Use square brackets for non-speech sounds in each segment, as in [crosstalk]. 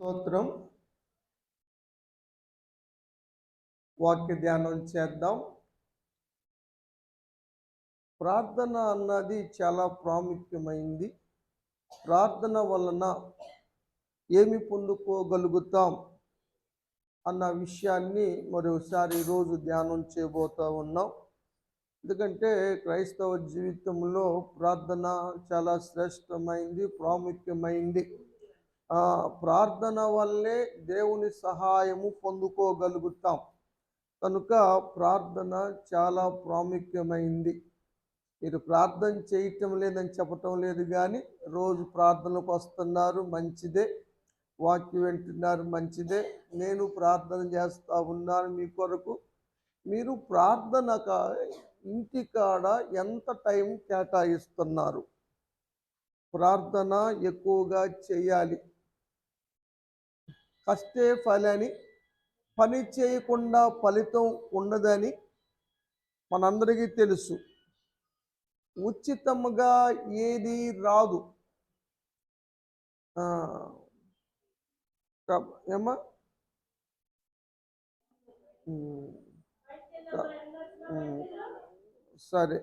స్తోత్రం. వాక్య ధ్యానం చేద్దాం. ప్రార్థన అన్నది చాలా ప్రాముఖ్యమైంది. ప్రార్థన వలన ఏమి పొందుకోగలుగుతాం అన్న విషయాన్ని మరోసారి ఈరోజు ధ్యానం చేయబోతూ ఉన్నాం. ఎందుకంటే క్రైస్తవ జీవితంలో ప్రార్థన చాలా శ్రేష్టమైంది ప్రాముఖ్యమైంది. ప్రార్థన వల్లే దేవుని సహాయము పొందుకోగలుగుతాం. కనుక ప్రార్థన చాలా ప్రాముఖ్యమైంది. మీరు ప్రార్థన చేయటం లేదని చెప్పటం లేదు కానీ రోజు ప్రార్థనకు వస్తున్నారు మంచిదే. వాక్యం వింటున్నారు మంచిదే. నేను ప్రార్థన చేస్తూ ఉన్నాను మీ కొరకు. మీరు ప్రార్థన ఇంటికాడ ఎంత టైం కేటాయిస్తున్నారు? ప్రార్థన ఎక్కువగా చేయాలి. కష్టే ఫలని పని చేయకుండా ఫలితం ఉండదని మనందరికీ తెలుసు. ఉచితముగా ఏది రాదు. ఏమా ఏమ్మా? సరే.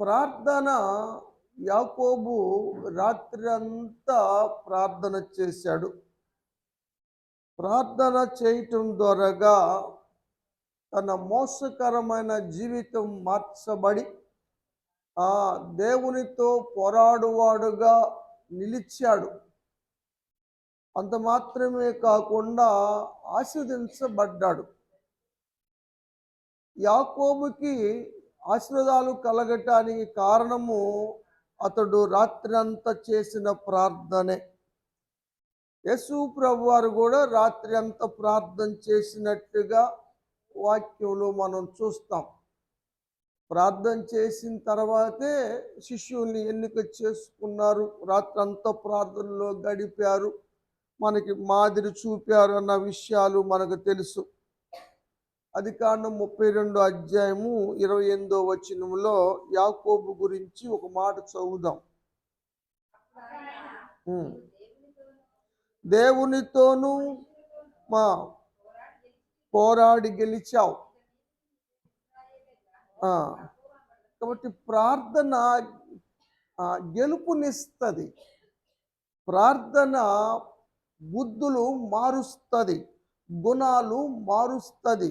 ప్రార్థన యాకోబు రాత్రి అంతా ప్రార్థన చేశాడు. ప్రార్థన చేయటం ద్వారాగా తన మోసకరమైన జీవితం మార్చబడి ఆ దేవునితో పోరాడువాడుగా నిలిచాడు. అంత మాత్రమే కాకుండా ఆశీర్వదించబడ్డాడు. యాకోబుకి ఆశీర్వాదాలు కలగటానికి కారణము అతడు రాత్రి అంతా చేసిన ప్రార్థనే. యశు ప్రభు వారు కూడా రాత్రి అంతా ప్రార్థన చేసినట్టుగా వాక్యంలో మనం చూస్తాం. ప్రార్థన చేసిన తర్వాతే శిష్యుల్ని ఎన్నిక చేసుకున్నారు. రాత్రి అంతా ప్రార్థనలో గడిపారు. మనకి మాదిరి చూపారు అన్న విషయాలు మనకు తెలుసు. అది ముప్పై రెండు అధ్యాయము ఇరవై ఎనిమిదో వచనంలో యాకోబు గురించి ఒక మాట చదువుదాం. దేవునితోనూ మా పోరాడి గెలిచావు. కాబట్టి ప్రార్థన గెలుపునిస్తుంది. ప్రార్థన బుద్ధులు మారుస్తుంది. గుణాలు మారుస్తుంది.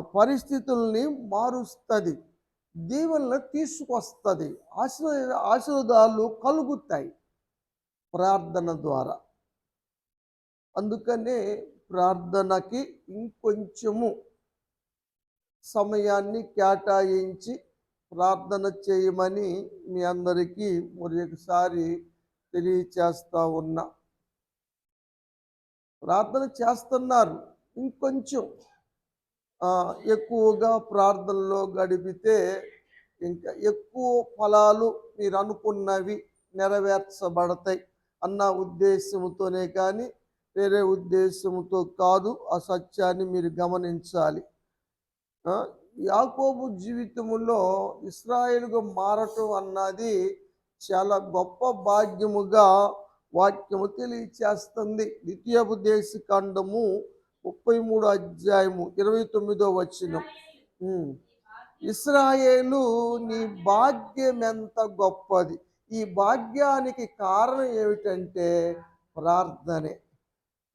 పరిస్థితుల్ని మారుస్తుంది. దీవెనలు తీసుకొస్తుంది. ఆశీర్వాద ఆశీర్వాదాలు కలుగుతాయి ప్రార్థన ద్వారా. అందుకనే ప్రార్థనకి ఇంకొంచెము సమయాన్ని కేటాయించి ప్రార్థన చేయమని మీ అందరికీ మరి ఒకసారి తెలియచేస్తా ఉన్నా. ప్రార్థన చేస్తున్నారు. ఇంకొంచెం ఎక్కువగా ప్రార్థనలో గడిపితే ఇంకా ఎక్కువ ఫలాలు మీరు అనుకున్నవి నెరవేర్చబడతాయి అన్న ఉద్దేశంతోనే కానీ వేరే ఉద్దేశంతో కాదు ఆ సత్యాన్ని మీరు గమనించాలి. యాకోబు జీవితంలో ఇస్రాయేలుగా మారటం అన్నది చాలా గొప్ప భాగ్యముగా వాక్యము తెలియచేస్తుంది. ద్వితీయోపదేశ ఖండము ముప్పై మూడు అధ్యాయము ఇరవై తొమ్మిదో వచ్చిన ఇస్రాయేలు నీ భాగ్యం ఎంత గొప్పది? ఈ భాగ్యానికి కారణం ఏమిటంటే ప్రార్థనే.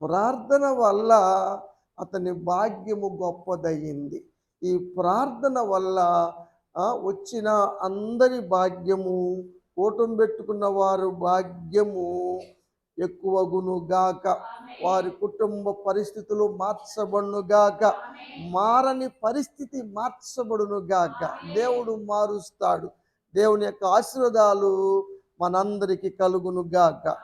ప్రార్థన వల్ల అతని భాగ్యము గొప్పదయ్యింది. ఈ ప్రార్థన వల్ల వచ్చిన అందరి భాగ్యము కూటం పెట్టుకున్న వారు భాగ్యము ఎక్కువగును గాక వారి కుటుంబ పరిస్థితులు మార్చబడును గాక మారని పరిస్థితి మార్చబడును గాక దేవుడు మారుస్తాడు. దేవుని యొక్క ఆశీర్వాదాలు మనందరికీ కలుగును గాక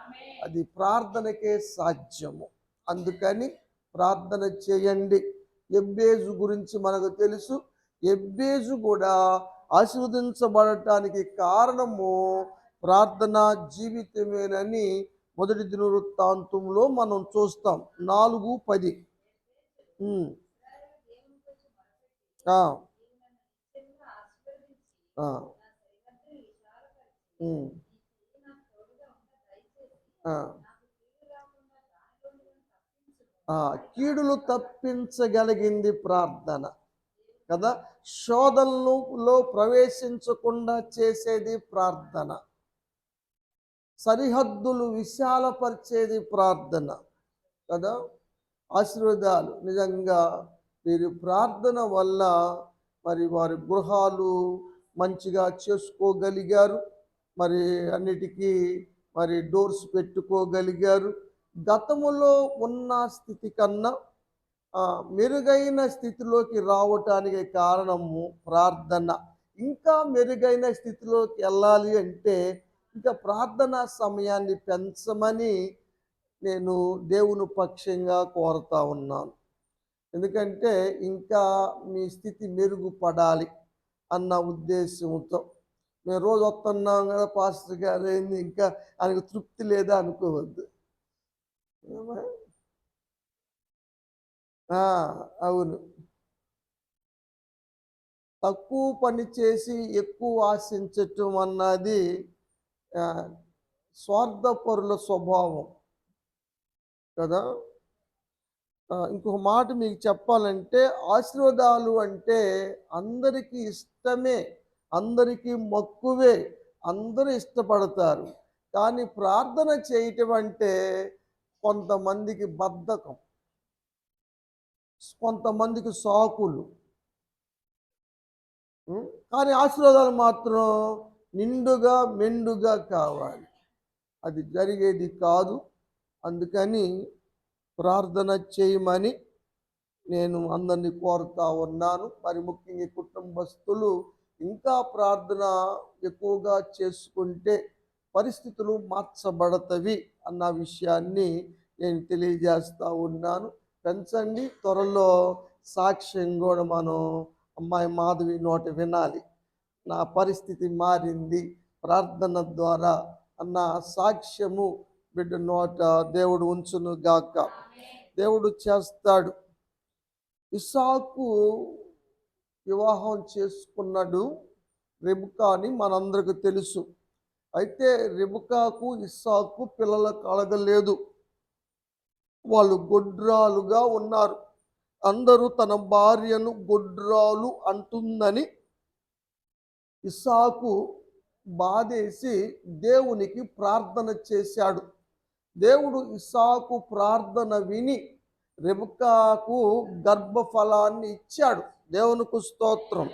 అది ప్రార్థనకే సాధ్యము. అందుకని ప్రార్థన చేయండి. ఎబ్బేజు గురించి మనకు తెలుసు. ఎబ్బేజు కూడా ఆశీర్వదించబడటానికి కారణము ప్రార్థనా జీవితమేనని మొదటి దినవృత్తాంతంలో మనం చూస్తాం నాలుగు పది. కీడులు తప్పించగలిగింది ప్రార్థన. కదా? శోధనలో ప్రవేశించకుండా చేసేది ప్రార్థన. సరిహద్దులు విశాలపరిచేది ప్రార్థన కదా? ఆశీర్వాదాలు. నిజంగా వీరి ప్రార్థన వల్ల మరి వారి గృహాలు మంచిగా చేసుకోగలిగారు. మరి అన్నిటికీ మరి డోర్స్ పెట్టుకోగలిగారు. గతములో ఉన్న స్థితి కన్నా మెరుగైన స్థితిలోకి రావటానికి కారణము ప్రార్థన. ఇంకా మెరుగైన స్థితిలోకి వెళ్ళాలి అంటే ఇంకా ప్రార్థనా సమయాన్ని పెంచమని నేను దేవుని పక్షంగా కోరుతా ఉన్నాను. ఎందుకంటే ఇంకా మీ స్థితి మెరుగుపడాలి అన్న ఉద్దేశంతో. మేము రోజు వస్తున్నాం కదా పాస్టర్ గారు ఏంది ఇంకా ఆయనకు తృప్తి లేదా అనుకోవద్దు. అవును. తక్కువ పని చేసి ఎక్కువ ఆశించటం అన్నది స్వార్థపరుల స్వభావం కదా? ఇంకొక మాట మీకు చెప్పాలంటే ఆశీర్వాదాలు అంటే అందరికీ ఇష్టమే అందరికీ మక్కువే అందరూ ఇష్టపడతారు. కానీ ప్రార్థన చేయటం అంటే కొంతమందికి బద్ధకం కొంతమందికి సాకులు. కానీ ఆశీర్వాదాలు మాత్రం నిండుగా మెండుగా కావాలి. అది జరిగేది కాదు. అందుకని ప్రార్థన చేయమని నేను అందరినీ కోరుతా ఉన్నాను. మరి ముఖ్యంగా కుటుంబస్తులు ఇంకా ప్రార్థన ఎక్కువగా చేసుకుంటే పరిస్థితులు మార్చబడతవి అన్న విషయాన్ని నేను తెలియజేస్తూ ఉన్నాను. పెంచండి త్వరలో సాక్ష్యం కూడా మనం అమ్మాయి మాధవి నోట వినాలి. నా పరిస్థితి మారింది. ప్రార్థన ద్వారా అన్న సాక్ష్యము బిడ్డ నోట దేవుడు ఉంచును గాక. దేవుడు చేస్తాడు. ఇసాకు వివాహం చేసుకున్నాడు. రెబుకా అని మనందరికి తెలుసు. అయితే రెబుకాకు ఇస్సాకు పిల్లల కలగలేదు వాళ్ళు గొడ్రాలుగా ఉన్నారు. అందరూ తన భార్యను గొడ్రాలు అంటుందని ఇస్సాకు బాధేసి దేవునికి ప్రార్థన చేశాడు. దేవుడు ఇస్సాకు ప్రార్థన విని రెబకాకు గర్భఫలాన్ని ఇచ్చాడు. దేవునికి స్తోత్రం.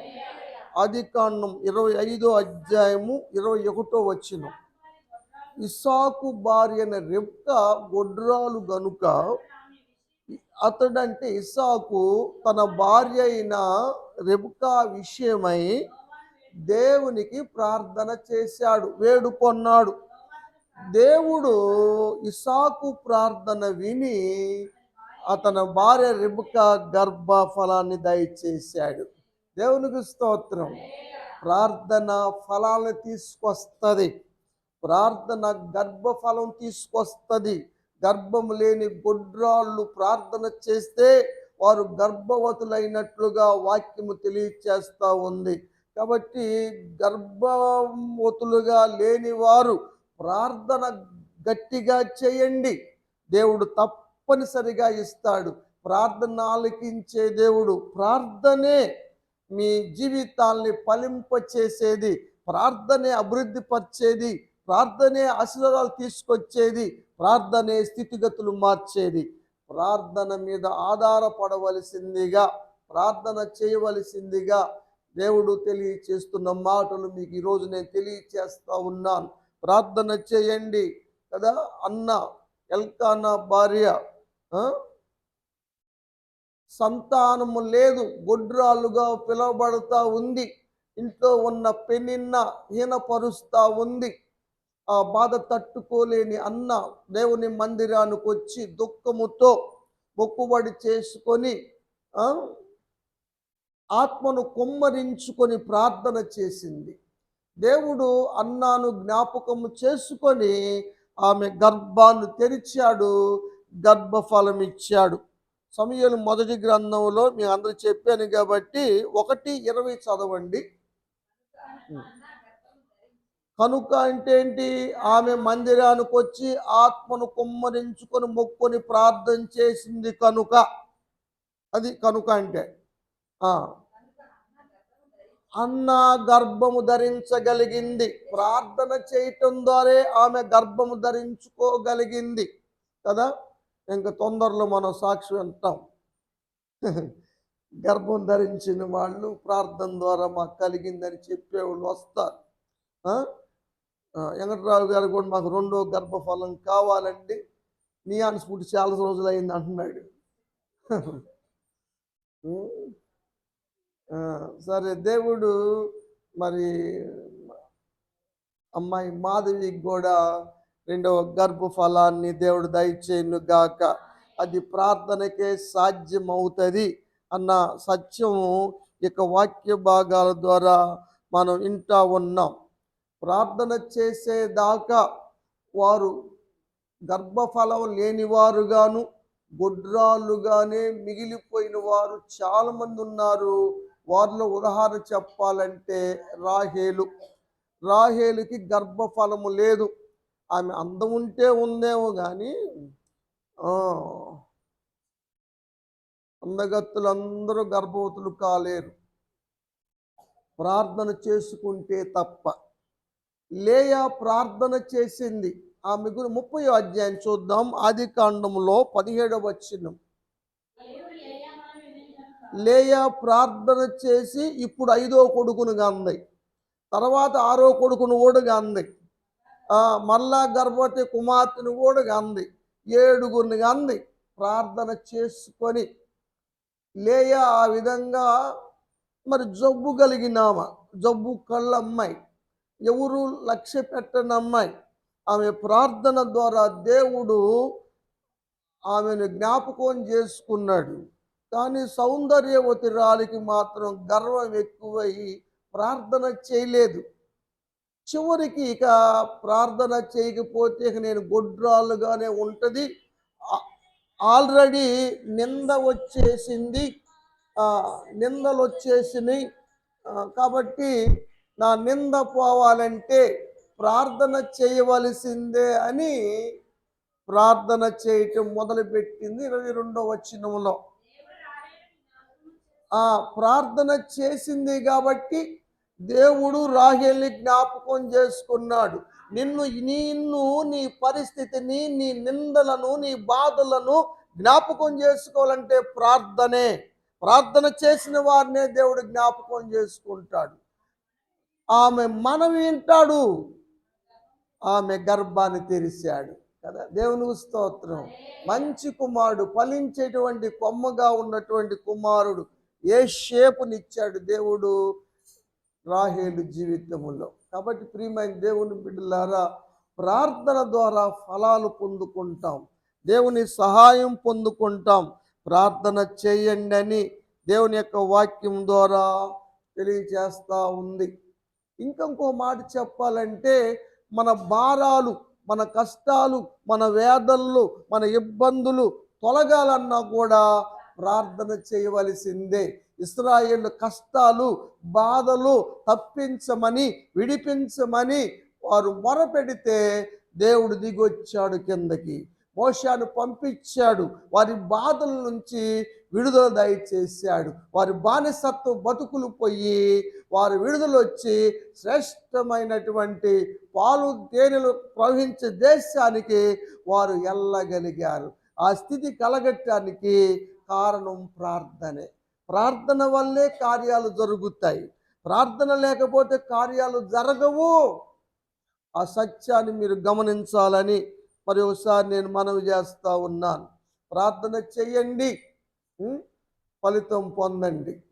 ఆది కాండం ఇరవై ఐదో అధ్యాయము ఇరవై ఒకటో వచ్చిన ఇస్సాకు భార్య అయిన రెబ్క గొడ్రాలు గనుక అతడంటే ఇస్సాకు తన భార్య అయిన రెబ్కా విషయమై దేవునికి ప్రార్థన చేశాడు వేడుకొన్నాడు దేవుడు ఇసాకు ప్రార్థన విని అతని భార్య రిబక గర్భ ఫలాన్ని దయచేశాడు. దేవునికి స్తోత్రం. ప్రార్థన ఫలాలను తీసుకొస్తుంది. ప్రార్థన గర్భఫలం తీసుకొస్తుంది. గర్భం లేని గొడ్రాళ్ళు ప్రార్థన చేస్తే వారు గర్భవతులైనట్లుగా వాక్యము తెలియచేస్తూ ఉంది. కాబట్టి గర్భవతులుగా లేని వారు ప్రార్థన గట్టిగా చేయండి. దేవుడు తప్పనిసరిగా ఇస్తాడు. ప్రార్థన ఆలకించే దేవుడు ప్రార్థనే మీ జీవితాల్ని ఫలింపచేసేది ప్రార్థనే అభివృద్ధి పరిచేది ప్రార్థనే ఆశీర్వాదాలు తీసుకొచ్చేది ప్రార్థనే స్థితిగతులు మార్చేది. ప్రార్థన మీద ఆధారపడవలసిందిగా ప్రార్థన చేయవలసిందిగా దేవుడు తెలియచేస్తున్న మాటలు మీకు ఈరోజు నేను తెలియచేస్తా ఉన్నాను. ప్రార్థన చేయండి. కదా? అన్న ఎల్కానా భార్య సంతానము లేదు. గొడ్రాలుగా పిలవబడతా ఉంది. ఇంట్లో ఉన్న పెనిన్న హీనపరుస్తా ఉంది. ఆ బాధ తట్టుకోలేని అన్న దేవుని మందిరానికి వచ్చి దుఃఖముతో మొక్కుబడి చేసుకొని ఆత్మను కుమ్మరించుకొని ప్రార్థన చేసింది. దేవుడు అన్నాను జ్ఞాపకము చేసుకొని ఆమె గర్భాన్ని తెరిచాడు గర్భఫలం ఇచ్చాడు. సమయలు మొదటి గ్రంథంలో మీ అందరూ చెప్పాను కాబట్టి ఒకటి ఇరవై చదవండి. కనుక అంటే ఏంటి? ఆమె మందిరానికి వచ్చి ఆత్మను కుమ్మరించుకొని మొక్కుని ప్రార్థన చేసింది కనుక. అది కనుక అంటే. అన్న గర్భము ధరించగలిగింది. ప్రార్థన చేయటం ద్వారా ఆమె గర్భము ధరించుకోగలిగింది. కదా? ఇంకా తొందరలో మనం సాక్షి అంటాం. [laughs] గర్భం ధరించిన వాళ్ళు ప్రార్థన ద్వారా మాకు కలిగిందని చెప్పేవాళ్ళు వస్తారు. వెంకటరావు గారు కూడా మాకు రెండో గర్భఫలం కావాలండి. నీ అనుస్ఫూర్తి చాలా రోజులు అయింది అంటున్నాడు [laughs] సరే దేవుడు మరి అమ్మాయి మాధవి కూడా రెండవ గర్భఫలాన్ని దేవుడు దయచేయను గాక. అది ప్రార్థనకే సాధ్యమవుతుంది అన్న సత్యము ఇక వాక్య భాగాల ద్వారా మనం ఇంటా ఉన్నాం. ప్రార్థన చేసేదాకా వారు గర్భఫలం లేనివారుగాను గుడ్రాలుగానే మిగిలిపోయిన వారు చాలామంది ఉన్నారు. వారిలో ఉదాహరణ చెప్పాలంటే రాహేలు. రాహేలుకి గర్భఫలము లేదు. ఆమె అందం ఉంటే ఉందేమో కానీ అందగత్తులందరూ గర్భవతులు కాలేరు. ప్రార్థన చేసుకుంటే తప్ప. లేయా ప్రార్థన చేసింది. ఆమె గురి ముప్పై అధ్యాయం చూద్దాం. ఆది కాండంలో పదిహేడవ వచ్చినం లేయా ప్రార్థన చేసి ఇప్పుడు ఐదో కొడుకును అంది తర్వాత ఆరో కొడుకును కూడా అంది మళ్ళా గర్భవతి కుమార్తెను కూడా అంది ఏడుగురిని అంది ప్రార్థన చేసుకొని లేయా ఆ విధంగా మరి జబ్బు కలిగినామ జబ్బు కళ్ళ అమ్మాయి ఎవరు లక్ష్య పెట్టని అమ్మాయి ఆమె ప్రార్థన ద్వారా దేవుడు ఆమెను జ్ఞాపకం చేసుకున్నాడు. కానీ సౌందర్యవతి రాలికి మాత్రం గర్వం ఎక్కువై ప్రార్థన చేయలేదు. చివరికి ఇక ప్రార్థన చేయకపోతే ఇక నేను గొడ్రాలుగానే ఉంటుంది. ఆల్రెడీ నింద వచ్చేసింది. నిందలు వచ్చేసినాయి కాబట్టి నా నింద పోవాలంటే ప్రార్థన చేయవలసిందే అని ప్రార్థన చేయటం మొదలుపెట్టింది ఇరవై రెండవ చిన్నంలో ఆ ప్రార్థన చేసింది కాబట్టి దేవుడు రాహేల్ని జ్ఞాపకం చేసుకున్నాడు. నిన్ను నిన్ను నీ పరిస్థితిని నీ నిందలను నీ బాధలను జ్ఞాపకం చేసుకోవాలంటే ప్రార్థనే. ప్రార్థన చేసిన వారినే దేవుడు జ్ఞాపకం చేసుకుంటాడు. ఆమె మనవి వింటాడు. ఆమె గర్భాన్ని తెరిచాడు కదా. దేవునికి స్తోత్రం. మంచి కుమారుడు ఫలించేటువంటి కొమ్మగా ఉన్నటువంటి కుమారుడు. ఏ షేపునిచ్చాడు దేవుడు రాహేలు జీవితంలో కాబట్టి ప్రియమైన దేవుని బిడ్డలారా ప్రార్థన ద్వారా ఫలాలు పొందుకుంటాం. దేవుని సహాయం పొందుకుంటాం. ప్రార్థన చేయండి అని దేవుని యొక్క వాక్యం ద్వారా తెలియచేస్తూ ఉంది. ఇంకొంకో మాట చెప్పాలంటే మన భారాలు మన కష్టాలు మన వేదనలు మన ఇబ్బందులు తొలగాలన్నా కూడా ప్రార్థన చేయవలసిందే. ఇస్రాయేల్ కష్టాలు బాధలు తప్పించమని విడిపించమని వారు మొరపెడితే దేవుడు దిగొచ్చాడు కిందకి. మోషాను పంపించాడు. వారి బాధల నుంచి విడుదల దయచేశాడు. వారి బానిసత్వ బతుకులు పోయి వారు విడుదలొచ్చి శ్రేష్టమైనటువంటి పాలు తేనెలు ప్రవహించే దేశానికి వారు వెళ్ళగలిగారు ఆ స్థితి కలగటానికి కారణం ప్రార్థనే. ప్రార్థన వల్లే కార్యాలు జరుగుతాయి. ప్రార్థన లేకపోతే కార్యాలు జరగవు. ఆ సత్యాన్ని మీరు గమనించాలని మరి ఒకసారి నేను మనవి చేస్తూ ఉన్నాను. ప్రార్థన చెయ్యండి ఫలితం పొందండి.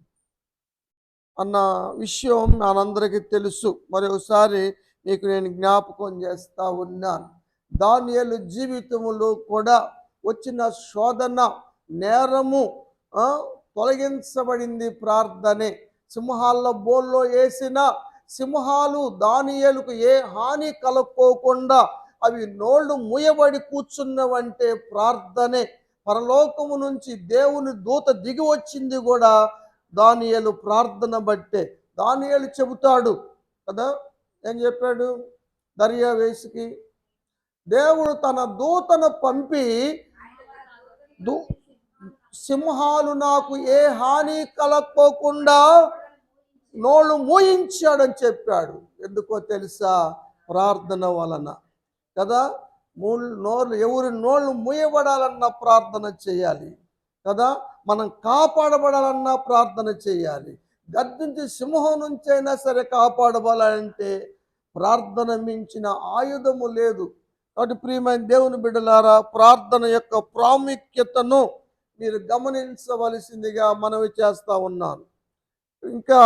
అన్న విషయం నానందరికీ తెలుసు. మరి ఒకసారి మీకు నేను జ్ఞాపకం చేస్తూ ఉన్నాను. దానియలు జీవితంలో కూడా వచ్చిన శోధన నేరము తొలగించబడింది ప్రార్థనే. సింహాల బోల్లో వేసిన సింహాలు దానియలకు ఏ హాని కలుక్కోకుండా అవి నోళ్ళు మూయబడి కూర్చున్నవంటే ప్రార్థనే. పరలోకము నుంచి దేవుని దూత దిగి వచ్చింది కూడా దానియలు ప్రార్థన బట్టే. దానియలు చెబుతాడు కదా? ఏం చెప్పాడు దర్యావేసికి దేవుడు తన దూతను పంపి దూ సింహాలు నాకు ఏ హాని కలక్కోకుండా నోళ్ళు మూయించాడని చెప్పాడు. ఎందుకో తెలుసా? ప్రార్థన వలన. కదా? మూళ్ళు నోళ్ళు ఎవరి నోళ్ళు మూయబడాలన్నా ప్రార్థన చేయాలి. కదా? మనం కాపాడబడాలన్నా ప్రార్థన చేయాలి. గద్దించి సింహం నుంచైనా సరే కాపాడబడాలంటే ప్రార్థన మించిన ఆయుధము లేదు. కాబట్టి ప్రియమైన దేవుని బిడ్డలారా ప్రార్థన యొక్క ప్రాముఖ్యతను మీరు గమనించవలసిందిగా మనవి చేస్తూ ఉన్నాను. ఇంకా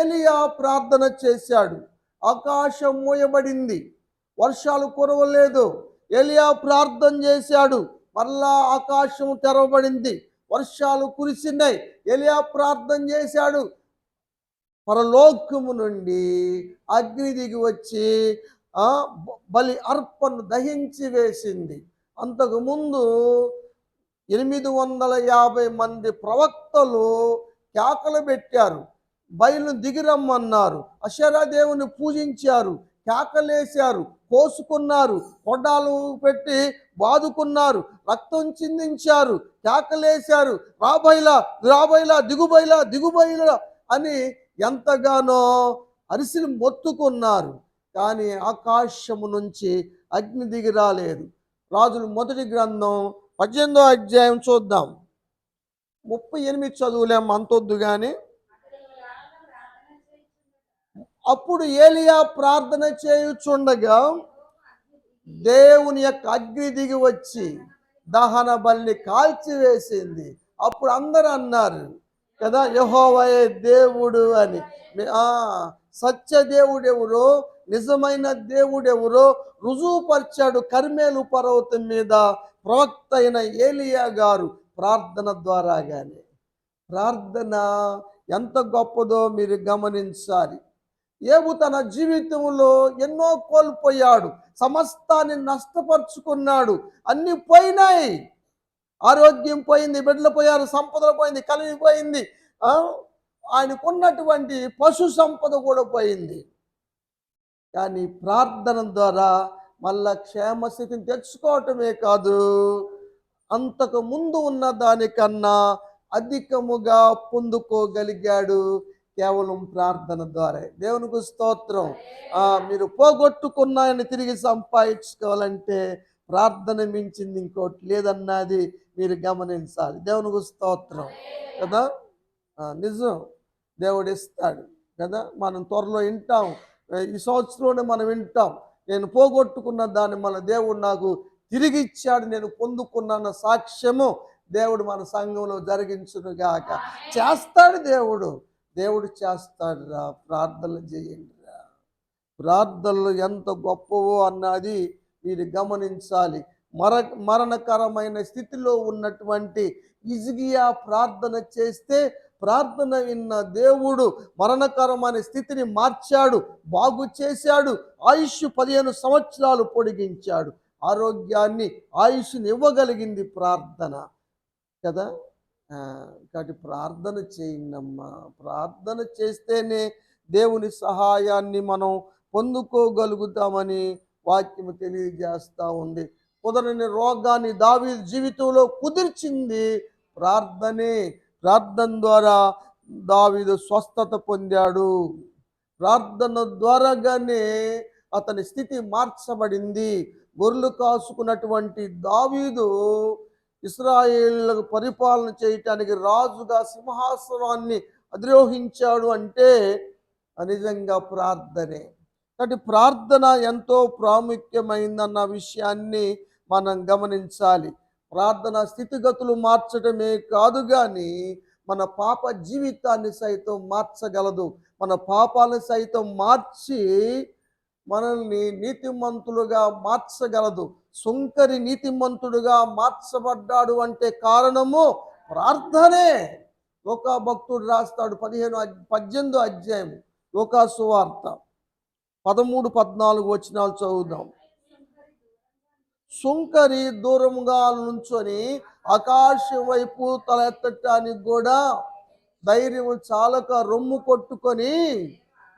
ఏలియా ప్రార్థన చేశాడు. ఆకాశం మూయబడింది. వర్షాలు కురవలేదు. ఏలియా ప్రార్థన చేశాడు. మరలా ఆకాశం తెరవబడింది. వర్షాలు కురిసినాయి ఎలియా ప్రార్థన చేశాడు. పరలోకము నుండి అగ్ని దిగి వచ్చి బలి అర్పణను దహించి వేసింది. అంతకుముందు ఎనిమిది వందల యాభై మంది ప్రవక్తలు కేకలు పెట్టారు. బయలు దిగిరమ్మన్నారు అషరా దేవుని పూజించారు. కేకలేశారు. కోసుకున్నారు. కొడాలు పెట్టి బాదుకున్నారు. రక్తం చిందించారు. కేకలేశారు. రాబైలా రాబైలా దిగుబైలా దిగుబైలా అని ఎంతగానో అరిసిని మొత్తుకున్నారు. కానీ ఆకాశము నుంచి అగ్ని దిగి రాలేదు. రాజులు మొదటి గ్రంథం పద్దెనిమిదో అధ్యాయం చూద్దాం. ముప్పై ఎనిమిది చదువులేం అంతొద్దు కానీ అప్పుడు ఏలియా ప్రార్థన చేయుచుండగా దేవుని యొక్క అగ్ని దిగి వచ్చి దహన బలిని కాల్చివేసింది. అప్పుడు అందరు అన్నారు కదా యహోవయే దేవుడు అని. సత్య దేవుడు ఎవరో నిజమైన దేవుడు ఎవరో రుజువుపరిచాడు కర్మేలు పర్వతం మీద. ప్రవక్త అయిన ఏలియా గారు ప్రార్థన ద్వారాగానే ప్రార్థన ఎంత గొప్పదో మీరు గమనించాలి. ఏబు తన జీవితంలో ఎన్నో కోల్పోయాడు సమస్తాన్ని నష్టపరుచుకున్నాడు అన్ని పోయినాయి. ఆరోగ్యం పోయింది బిడ్డలు పోయారు సంపదలు పోయింది కలిగి పోయింది ఆయనకున్నటువంటి పశు సంపద కూడా పోయింది. కానీ ప్రార్థన ద్వారా మళ్ళా క్షేమస్థితిని తెచ్చుకోవటమే కాదు. అంతకు ముందు ఉన్న దానికన్నా అధికముగా పొందుకోగలిగాడు కేవలం ప్రార్థన ద్వారా దేవునికి స్తోత్రం. మీరు పోగొట్టుకున్న ఆయన తిరిగి సంపాదించుకోవాలంటే ప్రార్థన మించింది ఇంకోటి లేదన్నది మీరు గమనించాలి. దేవునికి స్తోత్రం. కదా? నిజం. దేవుడు ఇస్తాడు. కదా? మనం త్వరలో వింటాం. ఈ సంవత్సరంలోనే మనం వింటాం. నేను పోగొట్టుకున్న దాన్ని మన దేవుడు నాకు తిరిగి ఇచ్చాడు నేను పొందుకున్న సాక్ష్యము దేవుడు మన సంఘంలో జరిగించును గాక. చేస్తాడు దేవుడు దేవుడు చేస్తాడు రా ప్రార్థనలు చేయండి రా. ప్రార్థనలు ఎంత గొప్పవో అన్నది మీరు గమనించాలి. మర మరణకరమైన స్థితిలో ఉన్నటువంటి ఇజిగియా ప్రార్థన చేస్తే ప్రార్థన విన్న దేవుడు మరణకరమైన స్థితిని మార్చాడు బాగు చేశాడు ఆయుష్ పదిహేను సంవత్సరాలు పొడిగించాడు. ఆరోగ్యాన్ని ఆయుష్ని ఇవ్వగలిగింది ప్రార్థన. కదా? కాబట్టి ప్రార్థన చేయండమ్మా ప్రార్థన చేస్తేనే దేవుని సహాయాన్ని మనం పొందుకోగలుగుతామని వాక్యం తెలియజేస్తూ ఉంది. కుదరని రోగాన్ని దావి జీవితంలో కుదిర్చింది ప్రార్థనే. ప్రార్థన ద్వారా దావీదు స్వస్థత పొందాడు. ప్రార్థన ద్వారాగానే అతని స్థితి మార్చబడింది. గొర్రెలు కాసుకున్నటువంటి దావీదు ఇస్రాయేళ్ళకు పరిపాలన చేయటానికి రాజుగా సింహాసనాన్ని అధిరోహించాడు అంటే నిజంగా ప్రార్థనే. కాబట్టి ప్రార్థన ఎంతో ప్రాముఖ్యమైందన్న విషయాన్ని మనం గమనించాలి. ప్రార్థన స్థితిగతులు మార్చడమే కాదు కానీ మన పాప జీవితాన్ని సైతం మార్చగలదు. మన పాపాలను సైతం మార్చి మనల్ని నీతిమంతులుగా మార్చగలదు. సుంకరి నీతిమంతుడుగా మార్చబడ్డాడు అంటే కారణము ప్రార్థనే. లోకా భక్తుడు రాస్తాడు పదిహేను పద్దెనిమిదో అధ్యాయం లోకా సువార్త పదమూడు పద్నాలుగు వచనాలు చదువుదాం. సుంకరి దూరంగా నుంచొని ఆకాశం వైపు తలెత్తటానికి కూడా ధైర్యం చాలక రొమ్ము కొట్టుకొని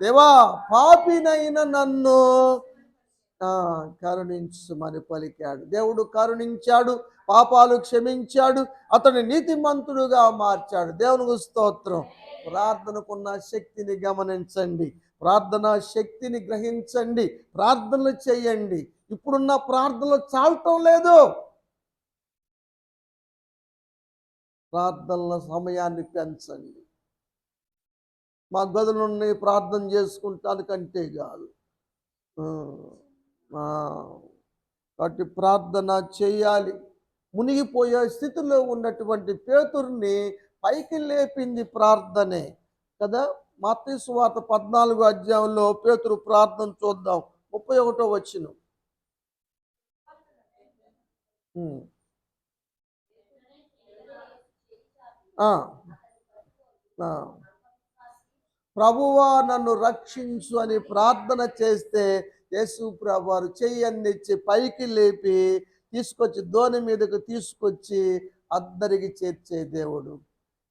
దేవా పాపినైన నన్ను కరుణించమని పలికాడు. దేవుడు కరుణించాడు పాపాలు క్షమించాడు అతని నీతిమంతుడుగా మార్చాడు. దేవునికి స్తోత్రం. ప్రార్థనకున్న శక్తిని గమనించండి. ప్రార్థన శక్తిని గ్రహించండి. ప్రార్థనలు చేయండి. ఇప్పుడున్న ప్రార్థనలు చాలటం లేదు. ప్రార్థనల సమయాన్ని పెంచండి. మా గదులున్న ప్రార్థన చేసుకుంటానికంటే కాదు. కాబట్టి ప్రార్థన చేయాలి. మునిగిపోయే స్థితిలో ఉన్నటువంటి పేతుర్ని పైకి లేపింది ప్రార్థనే. కదా? మత్తయి సువార్త పద్నాలుగు అధ్యాయంలో పేతురు ప్రార్థన చూద్దాం. ముప్పై ఒకటో వచ్చినాం ప్రభువా నన్ను రక్షించు అని ప్రార్థన చేస్తే యేసు ప్రభువారు చెయ్యన్నిచ్చి పైకి లేపి తీసుకొచ్చి దోణి మీదకు తీసుకొచ్చి అద్దరికి చేర్చే దేవుడు.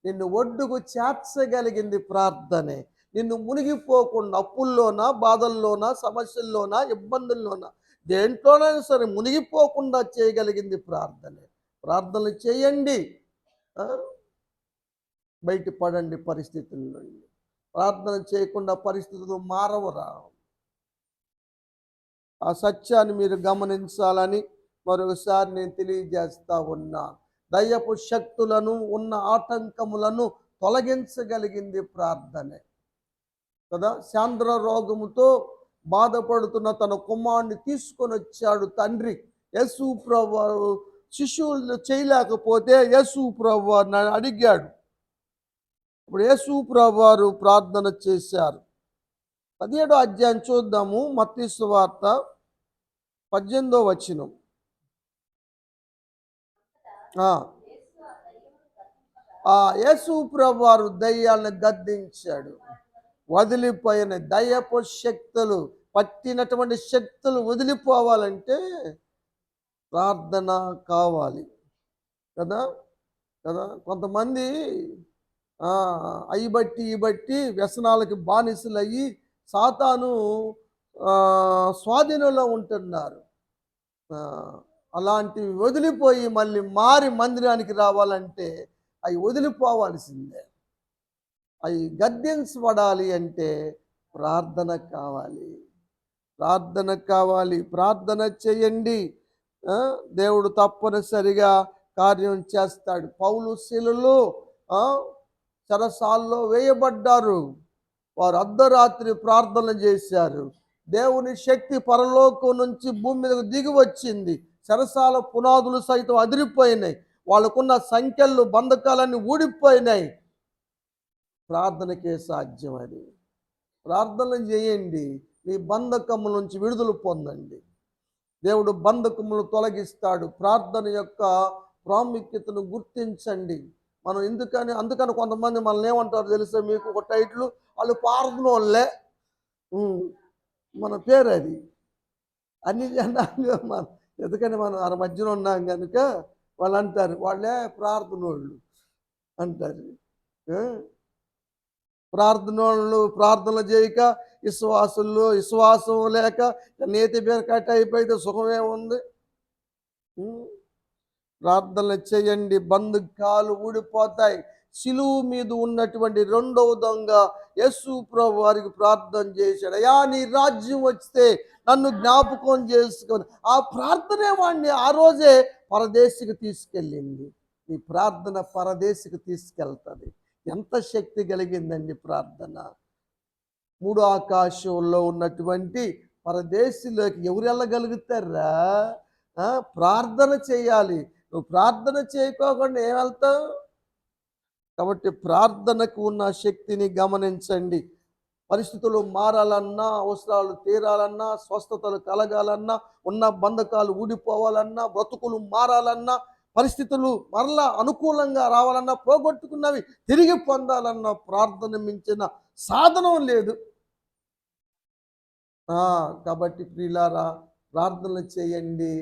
నిన్ను ఒడ్డుకు చేర్చగలిగింది ప్రార్థనే. నిన్ను మునిగిపోకుండా అప్పుల్లోనా బాధల్లోనా సమస్యల్లోనా ఇబ్బందుల్లోనా దేంట్లోనైనా సరే మునిగిపోకుండా చేయగలిగింది ప్రార్థనే. ప్రార్థనలు చేయండి. బయటపడండి పరిస్థితుల నుండి ప్రార్థన చేయకుండా పరిస్థితులు మారవరా. ఆ సత్యాన్ని మీరు గమనించాలని మరొకసారి నేను తెలియజేస్తా ఉన్నా. దయ్యపు శక్తులను ఉన్న ఆటంకములను తొలగించగలిగింది ప్రార్థనే. కదా? శాంద్ర రోగముతో బాధపడుతున్న తన కుమారుని తీసుకొని వచ్చాడు తండ్రి. యశు ప్రభు శిశువులు చేయలేకపోతే యేసు ప్రభు నన్ను అడిగాడు. ఇప్పుడు యేసు ప్రభువారు ప్రార్థన చేశారు. పదిహేడో అధ్యాయం చూద్దాము మత్తీసు వార్త పద్దెనిమిదో వచనం. యేసు ప్రభు వారు దయ్యాలను గద్దించాడు. వదిలిపోయిన దయపు శక్తులు పట్టినటువంటి శక్తులు వదిలిపోవాలంటే ప్రార్థన కావాలి. కదా? కదా? కొంతమంది అయి బట్టి ఈ బట్టి వ్యసనాలకి బానిసలు అయ్యి సాతాను స్వాధీనంలో ఉంటున్నారు. అలాంటివి వదిలిపోయి మళ్ళీ మారి మందిరానికి రావాలంటే అవి వదిలిపోవాల్సిందే. అవి గద్దించబడాలి అంటే ప్రార్థన కావాలి. ప్రార్థన కావాలి. ప్రార్థన చేయండి. దేవుడు తప్పనిసరిగా కార్యం చేస్తాడు. పౌలు శిలులు సరసాల్లో వేయబడ్డారు. వారు అర్ధరాత్రి ప్రార్థన చేశారు. దేవుని శక్తి పరలోకం నుంచి భూమి మీదకు దిగి వచ్చింది. సరసాల పునాదులు సైతం అదిరిపోయినాయి. వాళ్ళకున్న సంఖ్యలు బంధకాలన్నీ ఊడిపోయినాయి. ప్రార్థనకే సాధ్యం అది. ప్రార్థన చేయండి మీ బంధకముల నుంచి విడుదల పొందండి. దేవుడు బంధకములు తొలగిస్తాడు. ప్రార్థన యొక్క ప్రాముఖ్యతను గుర్తించండి. మనం ఎందుకని అందుకని కొంతమంది మనల్ని ఏమంటారు తెలుసా? మీకు ఒక టైట్లు వాళ్ళు ప్రార్థన వాళ్ళే మన పేరు అది. అన్ని జనాలు మన ఎందుకని మనం ఆ మధ్యలో ఉన్నాం కనుక వాళ్ళు అంటారు వాళ్ళే ప్రార్థన వాళ్ళు అంటారు ప్రార్థనలు ప్రార్థనలు చేయక విశ్వాసులు విశ్వాసం లేక నేతి పేరు అయిపోయితే సుఖమే ఉంది. ప్రార్థనలు చేయండి బంధుకాలు ఊడిపోతాయి. సిలువు మీద ఉన్నటువంటి రెండవ దొంగ యస్సు ప్రభు వారికి ప్రార్థన చేశాడు. అయా నీ రాజ్యం వస్తే నన్ను జ్ఞాపకం చేసుకొని ఆ ప్రార్థనే వాడిని ఆ రోజే పరదేశికి తీసుకెళ్ళింది. ఈ ప్రార్థన పరదేశికి తీసుకెళ్తుంది. ఎంత శక్తి కలిగిందండి ప్రార్థన? మూడు ఆకాశంలో ఉన్నటువంటి పరదేశంలోకి ఎవరు వెళ్ళగలుగుతారా? ప్రార్థన చేయాలి. నువ్వు ప్రార్థన చేయకోకుండా ఏం వెళ్తావు? కాబట్టి ప్రార్థనకు ఉన్న శక్తిని గమనించండి. పరిస్థితులు మారాలన్నా అవసరాలు తీరాలన్నా స్వస్థతలు కలగాలన్నా ఉన్న బంధకాలు ఊడిపోవాలన్నా బ్రతుకులు మారాలన్నా పరిస్థితులు మరలా అనుకూలంగా రావాలన్నా పోగొట్టుకున్నవి తిరిగి పొందాలన్నా ప్రార్థన మించిన సాధనం లేదు. కాబట్టి ప్రియులారా ప్రార్థనలు చేయండి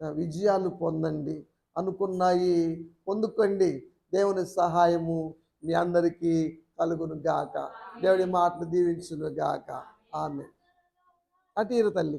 విజయాలు పొందండి అనుకున్నాయి పొందుకోండి. దేవుని సహాయము మీ అందరికీ కలుగును గాక. దేవుడి మాటలు దీవించును గాక. ఆమె అటు తల్లి.